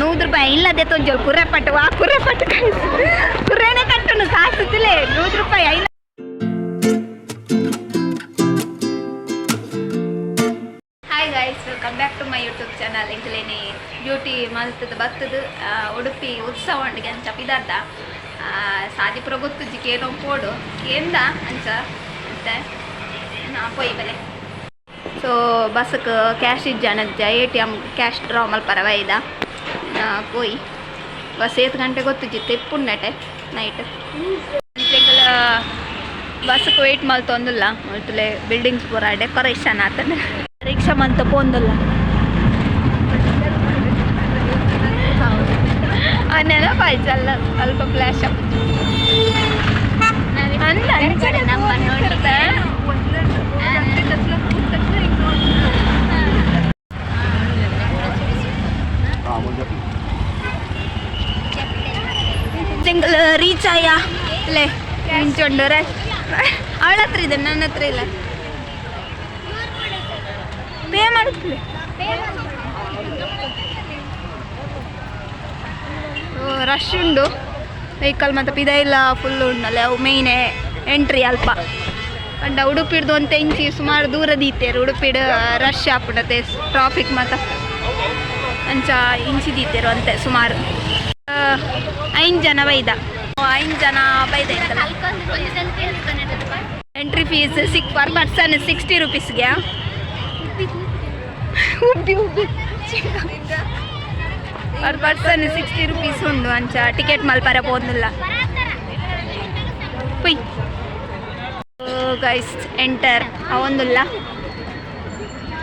ನೂರು ರೂಪಾಯಿ ಇಲ್ಲದೆ ತೊಂಜೋಳು. ಕುರ್ರೆ ಪಟ್ಟು ವಾ ಕುರ್ರೆ ಪಟ್ಟು ಕುರ್ರೆನೆ ಕಟ್ಟುನು ಕಾಸುತ್ತಿಲೆ ನೂರು ರೂಪಾಯಿ guys welcome back to my YouTube channel ಎಂಕಲೇನಿ beauty ಮಲ್ತದ ಬತ್ತದ ಉಡುಪಿ ಉತ್ಸವ ಉಂಡಿಗೆ ಅಂಚ ಪಿದಾರ್ದ ಸಾದಿಪುರ ಗೊತ್ತು ಜಿಕೇನೋ ಪೋಡು ಕೇಂದ ಅಂಚ? ಮತ್ತೆ ನಾ ಪೊಯ್ ಬೆಲೆ ಸೊ ಬಸ್ಸಕ್ಕೆ cash ಇಜ್ಜಾನಜ್ಜ A T M cash draw ಮಲ್ಪರ ವೈದ ಪೋಯಿ ಬಸ್ ಏತ್ ಗಂಟೆ ಗೊತ್ತುಜ್ಜಿ ಪುಣ್ಣಟೆ ನೈಟ್ ಬಸ್ಗೆ ವೆಯ್ಟ್ ಮಲ್ತೊಂದಿಲ್ಲ ಮಲ್ತಲೆ ಬಿಲ್ಡಿಂಗ್ಸ್ ಪೂರ ಡೆಕೋರೇಷನ್ ಆತನ. ರಿಕ್ಷಾ ಮಂತ ಪೋಂದಿಲ್ಲ ನೆನಪಾಯ್ತಲ್ಲ ಅಲ್ಪ ಫ್ಲಾಶ್ ಅಂದ ಅಂಚನೆ ನಮ್ಮ ಲೇ ನಿಂಚೊಂಡು ಅವಳ ಹತ್ರ ಇದೆ, ನನ್ನ ಹತ್ರ ಇಲ್ಲ. ಪೇ ಮಾಡ್ತೀವಿ ರಶ್ ಉಂಡು. ವೆಹಿಕಲ್ ಮತ್ತು ಇಲ್ಲ ಫುಲ್ ಉಂಡಲ್ಲ, ಅವು ಮೇಯ್ನೆ ಎಂಟ್ರಿ ಅಲ್ಪ. ಅಂಡ ಉಡುಪಿಡ್ದು ಅಂತ ಇಂಚಿ ಸುಮಾರು ದೂರ ಇತ್ತೇರು ಉಡುಪಿಡ್ ರಶ್ ಆಪುಡತೆ ಟ್ರಾಫಿಕ್ ಮತ್ತು ಅಂಚ ಇಂಚಿ ದೀತೇರು ಅಂತೆ ಸುಮಾರು. ಐದು ಜನ ಬೈದ ಐದು ಜನ ಬೈದೆ ಎಂಟ್ರಿ ಫೀಸ್ ಸಿಕ್ ಪರ್ ಪರ್ಸನ್ ಸಿಕ್ಸ್ಟಿ ರುಪೀಸ್ಗೆ ಪರ್ ಪರ್ಸನ್ ಸಿಕ್ಸ್ಟಿ ರುಪೀಸ್ ಉಂಡು ಅಂಚ. ಟಿಕೆಟ್ ಮಲ್ಪರ ಪೋದಿಲ್ಲ ಪುಯ್. ಗೈಸ್ ಎಂಟರ್ ಅವೊಂದಿಲ್ಲ.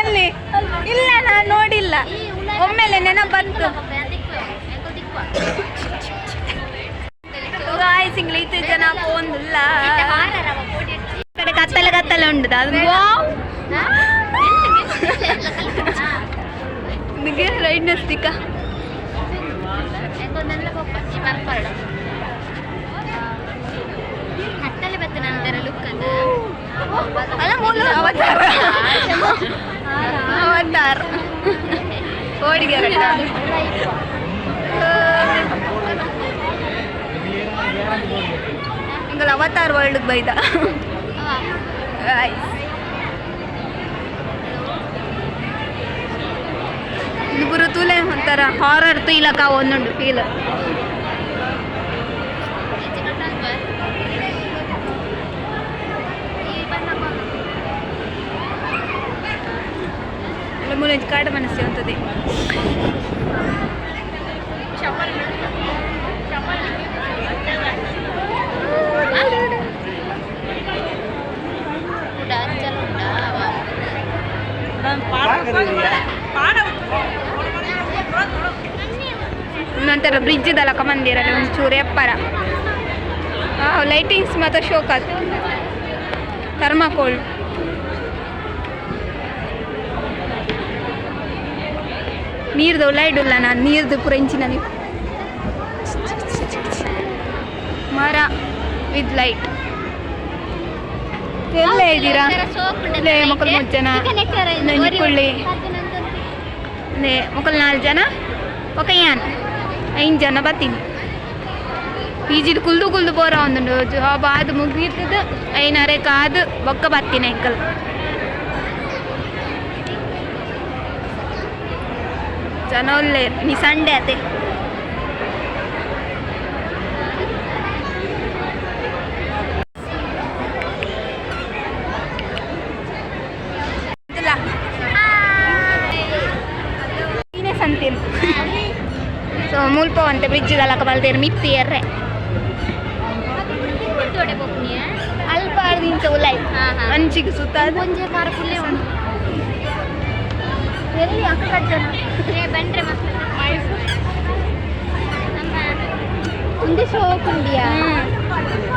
ಎಲ್ಲಿ? ಇಲ್ಲ ನಾನು ನೋಡಿಲ್ಲ. ಒಮ್ಮೆಲೆ ನೆನಪು ಬಂತು. ಸಿಂಗ್ಲ ಇತ್ತು ಜನ ಪೋಂದಿಲ್ಲ ಕಡೆ ಕತ್ತಲೆ ಕತ್ತಲೆ ಉಂಟು. ಅದು ನಿಮಗೆ ರೈಡ್ನೆಸ್ ಅಲ್ಲ, ಮೂಲ ಅವತಾರ. ಅವತಾರ. ಓಡಿಗೆ ಹಿಂಗಲ್ಲ ಅವತಾರ್ ವರ್ಲ್ಡ್ ಬೈದ. ಇಬ್ಬರು ತೂಲೆ ಒಂಥರ ಹಾರರ್ ತೀಲಕ ಒಂದುಂಡು ಫೀಲ್ ಮೂಲೆ ಕಾಡ ಮನಸ್ಸು ಅಂತದೆ. ನಂತರ ಬ್ರಿಡ್ಜ್ ಇದಲ್ಲ ಕಮಂದಿರಲ್ಲಿ ಒಂಚೂರು ಎಪ್ಪರ. ಲೈಟಿಂಗ್ಸ್ ಮತ್ತು ಶೋಕಾತ್. ಥರ್ಮಾಕೋಲ್ ನೀರ್ದು ಲೈಟ್ ಇಲ್ಲ ನಾನು, ನೀರ್ದು ಪೂರ ಇಂಚಿನ ನೀವು ಮರ ವಿತ್ ಲೈಟ್ ಎಲ್ಲೇ ಇದ್ದೀರಾ? ಲೇ, ಮಕ್ಕಳು ಮೂರು ಜನ. ನೆನ್ಕೊಳ್ಳಿ ಲೇ, ಮಕ್ಕಳು ನಾಲ್ಕು ಜನ? ఒక ಯಾನ್? ಐದು ಜನ ಬರ್ತೀನಿ. ಪಿ ಜಿದು ಕುಲ್ದು ಕುಲ್ದು ಬೋರ ಒಂದುಂಡು ಜಾಬ್ ಆದು ಮುಗೀತದ ಐನರೆ ಕಾದು, ಬೊಕ್ಕ ಬರ್ತೀನಿ ಅಂಕಲ್ ಜನ ಒಳ್ಳೆ ನೀ ಸಂಡೆ ಅದೇ ನೀನೇ ಸಂತೀನಿ ಸೊ ಮುಲ್ಪ ಅಂತ ಬ್ರಿಡ್ಜ್ ದಲಕ ಬಲ್ದೇರು ಮಿತ್ತಿ ಎರ್ರೆ ಅಲ್ಪ ಅರ್ದಿಂಚ ಉಲಾಯ್ ಅಂಚಿಗೆ ಸುತ್ತ ಒಂಜೆ ಕಾರ ಪುಲ್ಲೆ ಉಂಟು ಎಲ್ಲಿ ಅಕ್ಕ ಬಂದ್ರೆ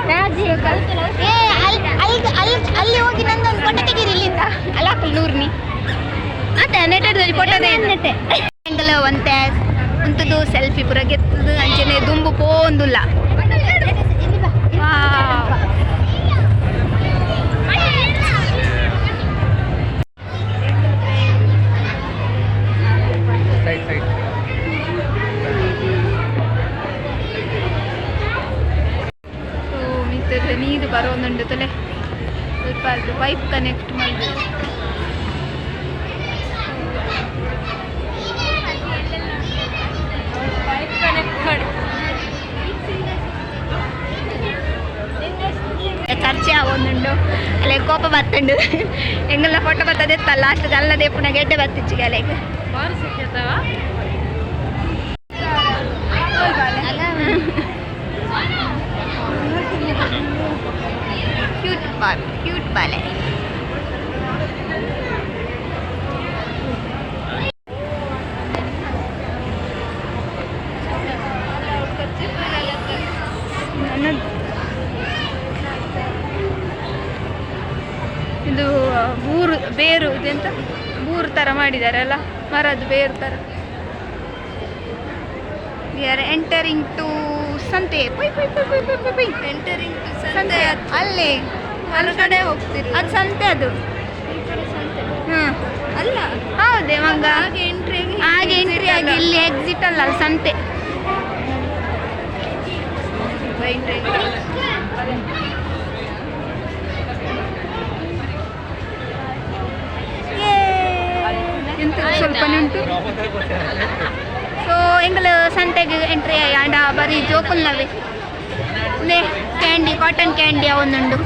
ರಾಜಿ ಏ ಅಲ್ಲಿ ಅಲ್ಲಿ ಅಲ್ಲಿ ಹೋಗಿ ಒಂದು ಫೋಟೋ ತೆಗೀರಿ ಇಲ್ಲಿಂದ. ಅಲ್ಲ ನೂರ್ನಿ. ನೆಟ್ಟದಲ್ಲಿ ನೆಟ್ಟೆ ಒಂತೆ ಸೆಲ್ಫಿ ಪುರ ಗೆತ್ತದು ಅಂಚೆನೆ ದುಂಬು ಪೋಂದುಲ್ಲ. ಮಿತ್ತದ ನೀರು ಬರೋದುಂಡು ತಲೆ ಸ್ವಲ್ಪ ಅದು ಪೈಪ್ ಕನೆಕ್ಟ್ ಮಾಡಿ ಪೈಪ್ ಕನೆಕ್ಟ್ ಮಾಡಿ ಖರ್ಚೆ ಆವೊಂದುಂಡು ಅಲ್ಲೇ ಕೋಪ ಬತ್ತುಂಡು ಎಂಗೆಲ್ಲ ಫೋಟೋ ಬರ್ತದೆ ಲಾಸ್ಟ್ ಅಲ್ಲದೆ ಪುನಃ ಗೆಡ್ಡೆ ಬತ್ತಿಚ್ಚು ಅಲೆಗೆ ಬಾಲೆ. ಇದು ಬೂರು ಬೇರು ಇದೆಂತ ಬೂರು ಥರ ಅಲ್ಲ? ಮರದ್ದು ಬೇರು ಥರ ವಿ ಆರ್ ಎಂಟರಿಂಗ್ ಟು ಸಂತೆ ಪೈ ಪೈ ಪೈ ಪೈ ಪೈ ಪೈ. ಪೈ ಎಂಟರಿಂಗ್ ಟು ಸಂತೆ ಅಲ್ಲೇ. ಹೊರಗಡೆ ಹೋಗ್ತೀರಿ? ಅದು ಸಂತೆ ಅದು. ಹಾಂ ಅಲ್ಲ. ಹೌದೇ ಮಗ ಹಾಗೆ ಎಂಟ್ರಿ ಹಾಗೆ ಎಂಟ್ರಿ ಆಗಿ ಇಲ್ಲಿ ಎಕ್ಸಿಟ್ ಅಲ್ಲ ಅಲ್ಲಿ ಸಂತೆ. ಸ್ವಲ್ಪನೇ ಉಂಟು ಸೊ ಎಂಗಲ ಸಂತೆಗೆ ಎಂಟ್ರಿ ಆಂಡ ಬರೀ ಜೋಕುಲ್ನವೇ? ನೇ ಕ್ಯಾಂಡಿ ಕಾಟನ್ ಕ್ಯಾಂಡಿ ಅವೊಂದುಂಡು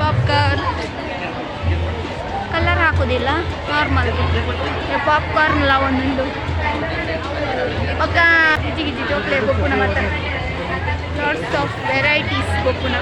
ಪಾಪ್ಕಾರ್ನ್ ಕಲರ್ ಹಾಕೋದಿಲ್ಲ ನಾರ್ಮಲ್ ಪಾಪ್ಕಾರ್ನ್ ಲ ಒಂದೊಂದು. ಪಕ್ಕ ಗಿಜಿ ಗಿಜಿ ಚೋಕ್ಲೇಟ್ ಬೊಪ್ಪುನ ಮತ್ತೆ ಲಾಟ್ಸ್ ಆಫ್ ವೆರೈಟೀಸ್ ಗೊಪ್ಪುನ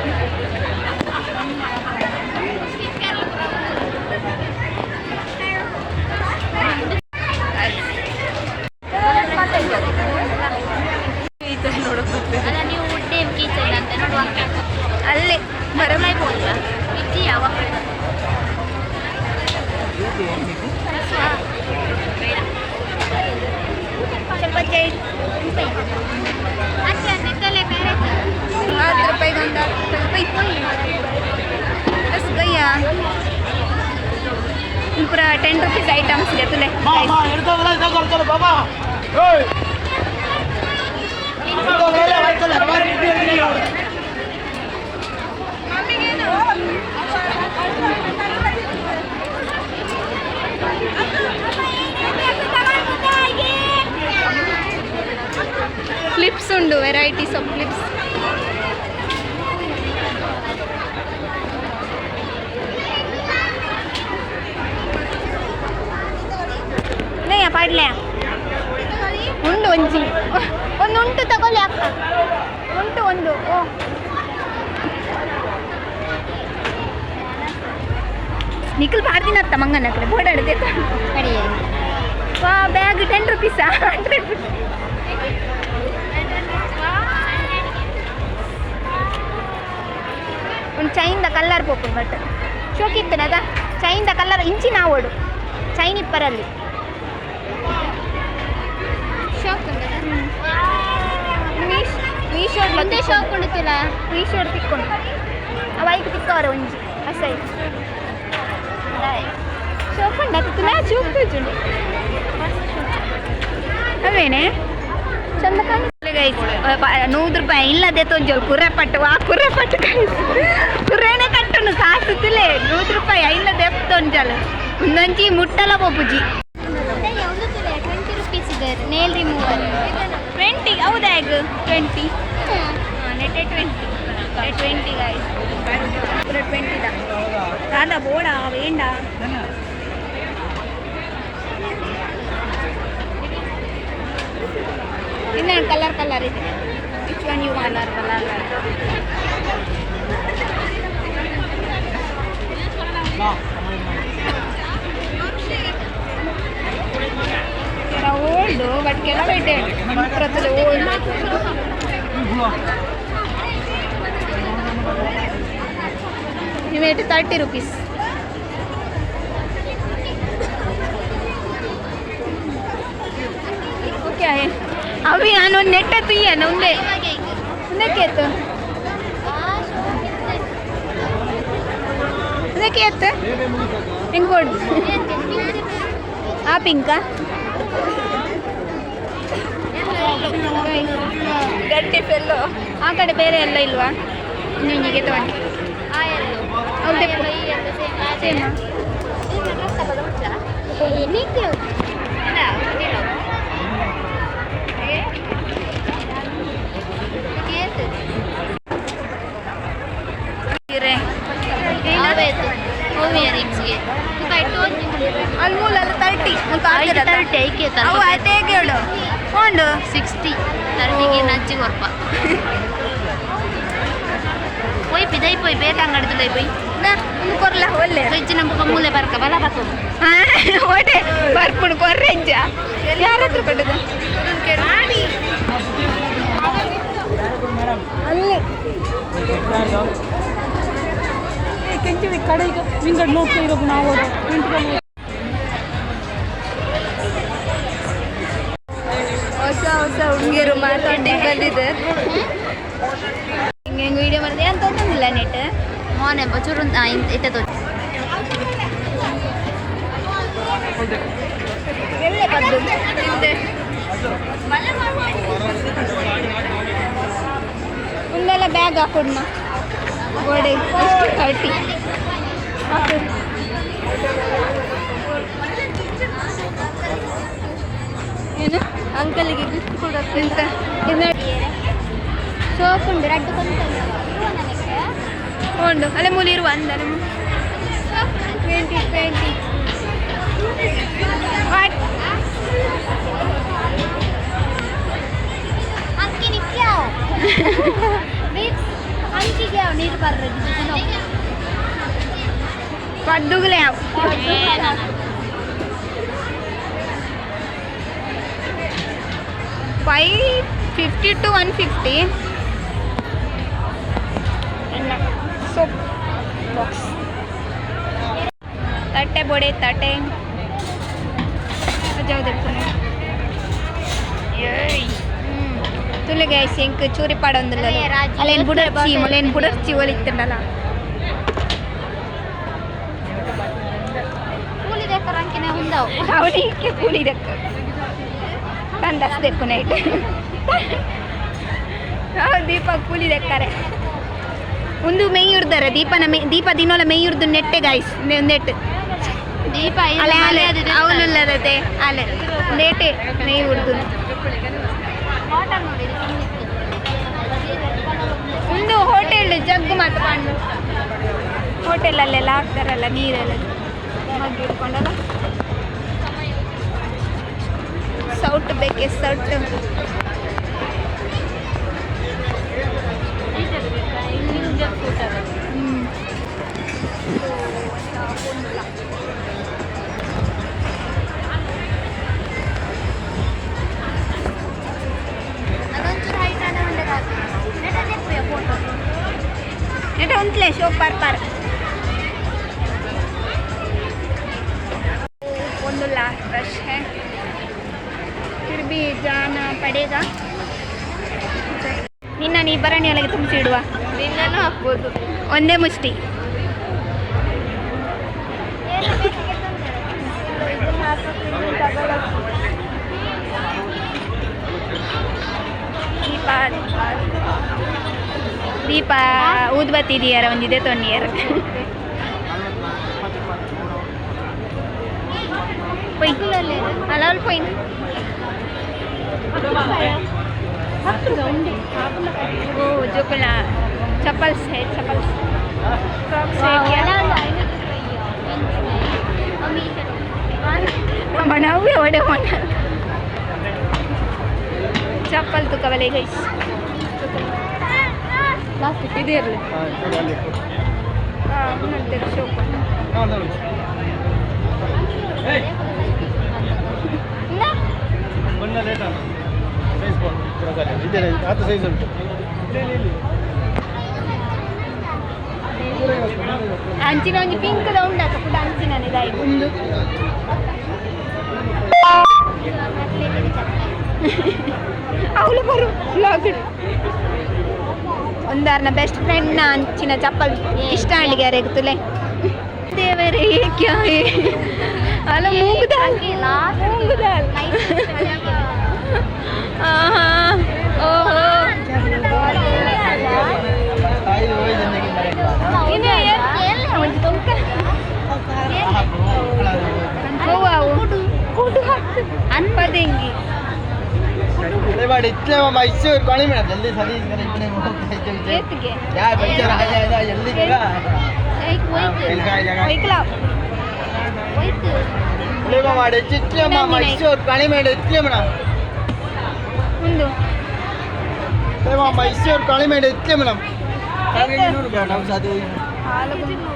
ಪೂರ ಟೆನ್ ರುಪೀಸ್ ಐಟಮ್ಸ್ ಇದೆ ತುಲೆ ಮಾಮಾ ಹಿಡ್ದೋಗಲ್ಲ ತಗೊಳ್ತಾರೆ ಬಾಬಾ ಏಯ್ ಹಿಡ್ದೋಗಲ್ಲ ಆಯ್ತಲ್ಲ ಬಾರಿ ಹಿಡ್ದಿ ಅವ್ರು. ಕ್ಲಿಪ್ಸ್ ಉಂಡು ವೆರೈಟೀಸ್ ಆಫ್ ಕ್ಲಿಪ್ಸ್ ನೇಯ ಪಾಡ್ಲೆ ಉಂಡು ಒಂಜಿ ಒಂದು ಉಂಟು ತಗೊಳ್ಳಿ ಅಕ್ಕ ಉಂಟು ಒಂದು ಓ ನಿಖಿಲ್ ಪಾಡ್ದಿನತ್ತ ಮಂಗನ ಕಡೆ ಕಡಿಯೇ ವಾ ಬ್ಯಾಗ್ ಟೆನ್ ರುಪೀಸಾ ಹಂಡ್ರೆಡ್ ಒಂದು ಚೈನ್ದ ಕಲ್ಲರ್ ಪೋಪು ಬಟ್. ಶೋಕಿತ್ತನದ ಚೈನ್ದ ಕಲ್ಲರ್ ಇಂಚಿ ಓಡು. ಚೈನ್ ಇಪ್ಪರಲ್ಲಿ. ಶಾಕ್ ಮೀಶೋ ಮೀಶ್ ಮತ್ತೆ ಶಾಕ್ ಉಂಡುತ್ತಿಲ್ಲ ಮೀಶೋಡ್ ತಿಕ್ಕೊಂಡು. ಬೈಕ್ ತಿಕ್ಕವರ ಒಂಜಿ ಅಸೈ ಶೋಕಂಡ ತುಲ ಚೂಪು ಚುಂಡು ಅವೇನೆ ಚಂದ ನೂರು ರೂಪಾಯಿ ಇಲ್ಲದೆ ತೊಂಜೋಳು ಕುರ್ರೆ ಪಟ್ಟು ಆ ಕುರ್ರೆ ಪಟ್ಟು ಕುರ್ರೆನೆ ಕಟ್ಟನು ಕಾಸು ತುಲೆ ನೂರು ರೂಪಾಯಿ ಇಲ್ಲದೆ ತೊಂಜಲು ಒಂದೊಂಜಿ ಮುಟ್ಟಲ ತುಲೆ ಟ್ವೆಂಟಿ ರುಪೀಸ್ ಇದೆ ನೇಲ್ ರಿಮೂವರ್ ಟ್ವೆಂಟಿ ಹೌದಾ twenty twenty twenty guys twenty ದಾದಾ ಬೋಡ ವೇಂಡ ಇನ್ನೇನು ಕಲರ್ ಕಲರ್ ಇದೆ which one you colour colour old but ಬೇಟೆ ಪ್ರತಿದೆ ಓಲ್ಡ್ ಇವೇಟ್ ತರ್ಟಿ ರುಪೀಸ್ ಓಕೆ ನಾನು ನಾನು ನೆಟ್ಟ ತುಯ್ಯನ ಒಂದೇ ಒಂದಕ್ಕೆ ಎತ್ತು? ಒಂದಕ್ಕೆ ಎತ್ತು? ಹೆಂಗ್ ಕೊಡು? ಆ ಪಿಂಕಾ? ಗಟ್ಟಿ ಪೆಲ್ಲು ಆ ಕಡೆ ಬೇರೆ ಎಲ್ಲ ಇಲ್ವಾ? ನಿನಗೆ ತಗೊಂಡು. ಹೌದೇ ಸೇಮಾ ಅಲ್ಲಿ ಮೂಲ ತರ್ಟಿ ಅವು ಆಯ್ತು ಹೇಗೆ ಹೇಳು ಉಂಡು ಸಿಕ್ಸ್ಟಿ ತರ್ಟಿಗೆ ನಜ್ಜಿ ಕೊರ್ಪ ಪೋಯ್ ಪಿದೈ ಪೋಯ್ ಬೇರೆ ಅಂಗಡಿದು ಪೋಯ್. ಕೊರ್ಲ ಒಳ್ಳೆ ಫ್ರಿಜ್ ನಮ್ಮ ಮೂಲೆ ಬರ್ಕ ಬಲ ಬತ್ತು ಓಟೆ ಬರ್ಪುಡು ಕೊರ್ರೆಂಜ ಯಾರ ಹತ್ರ ಕೊಟ್ಟದು ಅಲ್ಲಿ ಕೆಂಚಿ ಕಡೆ ಈಗ ಹಿಂಗಡ್ ನೋಡ್ತಾ ಇರೋದು ನಾವು ಹೊಸ ಹೊಸ ಹುಡುಗಿಯರು ಮಾತಾಡಿ ಬಂದಿದೆ ಹಿಂಗೆ ಹೆಂಗೆ ವಿಡಿಯೋ ಮಾಡಿದೆ ಅಂತ ತೊಂದಿಲ್ಲ ನೆಟ್ ತೋ ಎಲ್ಲೇ ಬಂದು ಹಿಂದೆ ಒಂದೆಲ್ಲ ಬ್ಯಾಗ್ ಹಾಕೊಡ್ನ. ಗೋಡೆ ಎಷ್ಟು ತರ್ಟಿ ಏನು? ಅಂಕಲಿಗೆ ಗಿಫ್ಟ್ ಎಂತ? ಇದು ಸೋಪ್ ಉಂಡು ರಡ್ಡು ಉಂಡು ಅಲ್ಲೇ ಮೂಲಿ ಇರುವ ಅಂದ ಟ್ವೆಂಟಿ ಟ್ವೆಂಟಿ ನೀರು ಬರ್ರಿ ಪದ್ದುಗಳೇ ಅವು. Five fifty to one fifty ತಟ್ಟೆ ಬೊಡೆ ತಟ್ಟೆ ಜಾವ್ದು ಏಯ್ ತುಳಿಗೆ ಶಂಕ್ ಚೂರಿ ಪಾಡೊಂದಿಲ್ಲ ಅದೇ ರಾಜಿ ಅಲ್ಲೇನು ಬುಡರ್ಚಿ ಇವತ್ತೇ ಮೊಲೇನು ಬುಡರ್ಚಿ ಒಲಿತ್ತಂಡಲ್ಲ ಕೂಲಿ ದೇಕರ ಅಂಕಿನೆ ಹುಂದವು ಅವನಿಗೆ ಕೂಲಿದಕ್ಕ ತಂದಸ್ಬೇಕು ನೈಟ್ ದೀಪ ಕೂಲಿದಕ್ಕಾರೆ ಒಂದು ಮೈ ಹಿಡ್ದಾರೆ ದೀಪನ ಮೈ ದೀಪ ದಿನೋಲ ಮೈ ಹಿಡ್ದು ನೆಟ್ಟೆ ಗಾಯ್ಸ್ ನೆಟ್ ದೀಪ ಅಲೆ ಅಲೆ. ಅವನುಲ್ಲದತೆ ಅಲೆ. ನೇಟೆ ಮೈ ಹಿಡ್ದು ಒಂದು ಹೋಟೆಲ್ ಜಗ್ಗು ಮಾತ್ರ ಬಣ್ಣ ಹೋಟೆಲಲ್ಲೆಲ್ಲ ಹಾಕ್ತಾರಲ್ಲ ನೀರೆಲ್ಲ. ಮಗ್ಗಿ ಇಟ್ಕೊಂಡಲ್ಲ. ಸೌಟ್ ಬೇಕೆ ಸೌಟ್ ಹ್ಮ್. ಪಾರ್ ಪಾರ್ ಒಂದು लास्ट ब्रश है फिर भी जाना पड़ेगा ನಿನ್ನ ನೀ ಭರಣಿ ಒಳಗೆ ತುಂಬಿಸಿ ಇಡುವ ನಿನ್ನನ್ನು ಹಾಕ್ಬೋದು ಒಂದೇ ಮುಷ್ಟಿ ದೀಪ ದೀಪ ಊದ್ಬತ್ತಿ ಇದೆಯಾರ ಒಂದಿದೆ ತೊಂದಿಯಾರ ಅಲಲ್ ಪೊಯ್ ಓ ಜೋಕುಲ ಚಪ್ಪಲ್ಸ್ ಹೇ ಚಪ್ಪಲ್ಸ್ ಮನವೇ ಒಡೆ ಮನ ಚಪ್ಪಲ್ ತುಕವಲೆ ಗೈಸ್ ಇದೆ ಇರಲಿ ಹಾಂ ನೋಡ್ತೇವೆ ಶೋಪ್ ಬಣ್ಣ ಲೇಟ ಬೇರೆ ಹತ್ತು ಸೈಜ್ ಉಂಟು ಅಂಚಿನ ಒಂಜಿ ಪಿಂಕ್ದ ಉಂಡಾಕ ಪುಟ ಅಂಚಿನ ಇದಾಯಿ ಒಂದು ಅವಳು ಬರು ಬ್ಲಾಗ್ ಒಂದಾರ್ನ ಬೆಸ್ಟ್ ಫ್ರೆಂಡ್ ನ ಅಂಚಿನ ಚಪ್ಪಲ್ ಇಷ್ಟ ಅಂಡಿಗೆ ಅರೆಗುತ್ತಲೆ ದೇವರೇ ಕ್ಯಾ ಹೇ ಅಲ್ಲ ಮೂಗುದಾಲ್ ಮೂಗುದಾಲ್ ಆಹಾ ಓಹೋ ಇನ್ನು ಎಲ್ಲಿ ಒಂದು ತೊಂಕ ಹೂವು ಕುಡು ಅನ್ಪದೆಂಗಿ ಮಾಡಿ ಇಟ್ಲೇ ಮೈಸೂರು ಕಾಣಿ ಮೇಡಮ್ ಜಲ್ದಿ ಸರಿ ಏತಿಗೆ ಯಾ ಪಂಚರ್ ಆಗ ಎಲ್ಲಿ ಒಯ್ಕಲ ಒಯ್ತು ಮಾಡಿ ಚಿಟ್ಲಮ್ಮ ಮೈಸೂರು ಕಾಣಿ ಮೇಡ ಇಟ್ಲೇ ಮೇಡಮ್ ಒಂದು ಮೈಸೂರು ಕಾಣಿ ಮೇಡ ಇಟ್ಲೇ ಮೇಡಮ್ ಎತ್ತು. ಮೇಡಮ್ ಅದು ಹಾಲು ಗುಂಡು.